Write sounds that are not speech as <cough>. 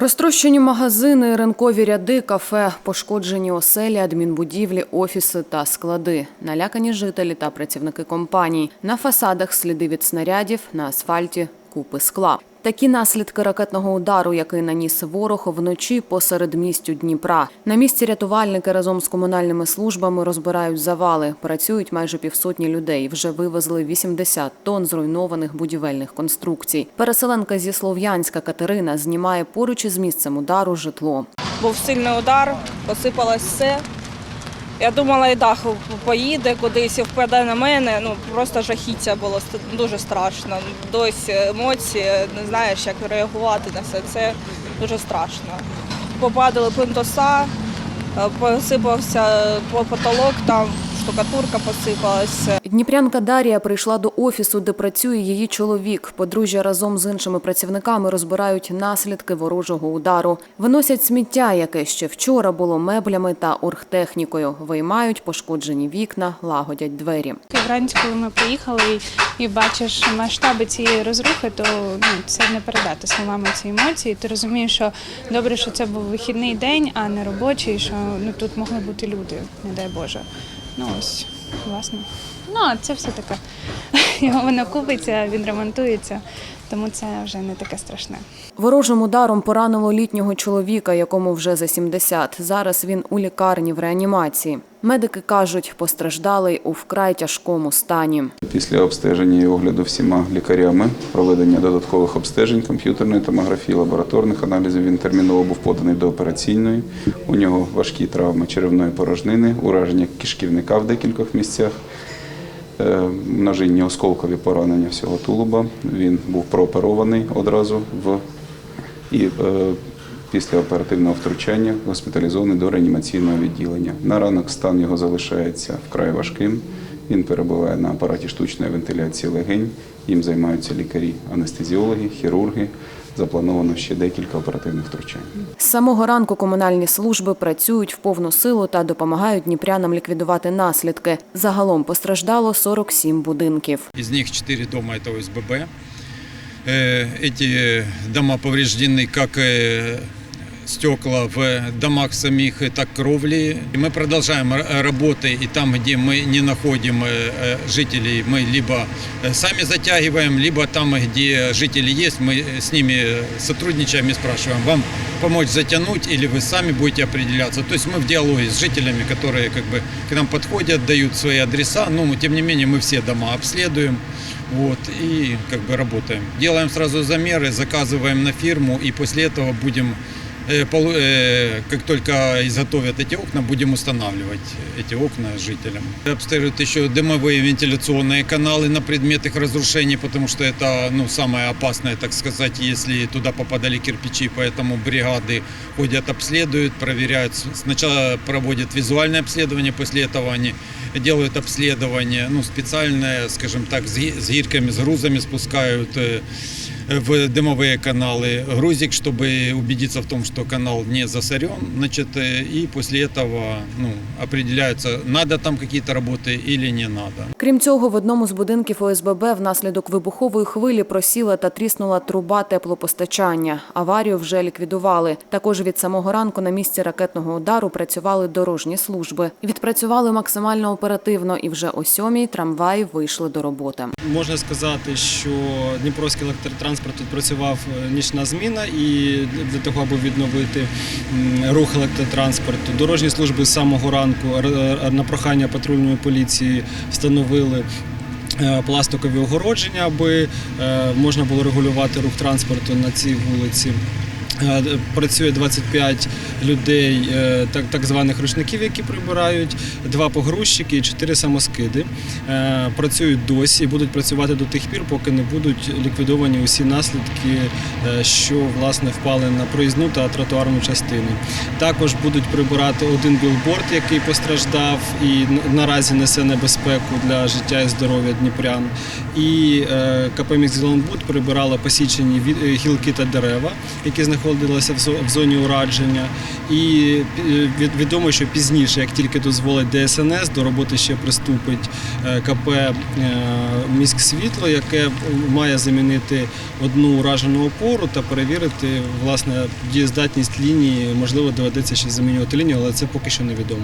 Розтрощені магазини, ринкові ряди, кафе, пошкоджені оселі, адмінбудівлі, офіси та склади, налякані жителі та працівники компаній. На фасадах сліди від снарядів, на асфальті купи скла. Такі наслідки ракетного удару, який наніс ворог вночі посеред містю Дніпра. На місці рятувальники разом з комунальними службами розбирають завали. Працюють майже півсотні людей. Вже вивезли 80 тонн зруйнованих будівельних конструкцій. Переселенка зі Слов'янська Катерина знімає поруч із місцем удару житло. Був сильний удар, посипалось все. Я думала, і дах поїде кудись і впаде на мене. Ну просто жахіття було дуже страшно. Досі емоції, не знаєш, як реагувати на все це дуже страшно. Попадали плинтуса, е, посипався по- потолок, там штукатурка посипалася. Дніпрянка Дарія прийшла до офісу, де працює її чоловік. Подружжя разом з іншими працівниками розбирають наслідки ворожого удару. Виносять сміття, яке ще вчора було меблями та оргтехнікою. Виймають пошкоджені вікна, лагодять двері. Вранці, коли ми приїхали і, і бачиш масштаби цієї розрухи, то ну, це не передати словами ці емоції. Ти розумієш, що добре, що це був вихідний день, а не робочий, що ну, тут могли бути люди, не дай Боже. Ну ось, власне. Ну, а це все таке. <laughs> Його воно купиться, він ремонтується, тому це вже не таке страшне. Ворожим ударом поранило літнього чоловіка, якому вже за 70. Зараз він у лікарні в реанімації. Медики кажуть, постраждалий у вкрай тяжкому стані. Після обстеження і огляду всіма лікарями, проведення додаткових обстежень комп'ютерної томографії, лабораторних аналізів, він терміново був поданий до операційної. У нього важкі травми черевної порожнини, ураження кишківника в декількох місцях, множинні осколкові поранення всього тулуба. Він був прооперований одразу в і е, після оперативного втручання госпіталізований до реанімаційного відділення. На ранок стан його залишається вкрай важким. Він перебуває на апараті штучної вентиляції легень. Їм займаються лікарі, анестезіологи, хірурги Заплановано ще декілька оперативних втручань. З самого ранку комунальні служби працюють в повну силу та допомагають дніпрянам ліквідувати наслідки. Загалом постраждало 47 будинків. Из них 4 дома это ОСББ. Э, Эти дома повреждены как э, стекла в домах самих, так кровли. И мы продолжаем работы, и там, где мы не находим э, э, жителей, мы либо э, сами затягиваем, либо там, где жители есть, мы с ними сотрудничаем и спрашиваем, вам помочь затянуть или вы сами будете определяться. То есть мы в диалоге с жителями, которые как бы к нам подходят, дают свои адреса, но тем не менее мы все дома обследуем. Вот, и как бы работаем. Делаем сразу замеры, заказываем на фирму, и после этого будем, как только изготовят эти окна, будем устанавливать эти окна жителям. Обстеживают еще дымовые вентиляционные каналы на предмет их разрушений, потому что это ну, самое опасное, так сказать, если туда попадали кирпичи, поэтому бригады ходят, обследуют, проверяют. Сначала проводят визуальное обследование, после этого они делают обследование, ну, специальное, скажем так, с ги- с гирками, с грузами спускают э, в дымовые каналы грузик, чтобы убедиться в том, что канал не засорен, значит, э, и после этого ну, определяется, надо там какие-то работы или не надо. Крім цього, в одному з будинків ОСББ внаслідок вибухової хвилі просіла та тріснула труба теплопостачання. Аварію вже ліквідували. Також від самого ранку на місці ракетного удару працювали дорожні служби. Відпрацювали максимально оперативно, і вже о сьомій трамваї вийшли до роботи. Можна сказати, що Дніпровський електротранспорт тут працював е, нічна зміна, і для того, аби відновити рух електротранспорту, дорожні служби з самого ранку р- на прохання патрульної поліції встановили. е, Пластикові огородження, аби е, можна було регулювати рух транспорту на цій вулиці. Е, Працює 25 людей, е, так, так званих ручників, які прибирають, два погрузчики і чотири самоскиди. Е, Працюють досі і будуть працювати до тих пір, поки не будуть ліквідовані усі наслідки, що власне впали на проїзну та тротуарну частину. Також будуть прибирати один білборд, який постраждав і наразі несе небезпеку для життя і здоров'я дніпрян. І КП «Міськзеленбуд» прибирала посічені гілки та дерева, які знаходяться знаходилася в зоні ураження. І е, відомо, що пізніше, як тільки дозволить ДСНС, до роботи ще приступить е, КП е, «Міськсвітло», яке має замінити одну уражену опору та перевірити власне дієздатність лінії. Можливо, доведеться ще замінювати лінію, але це поки що невідомо.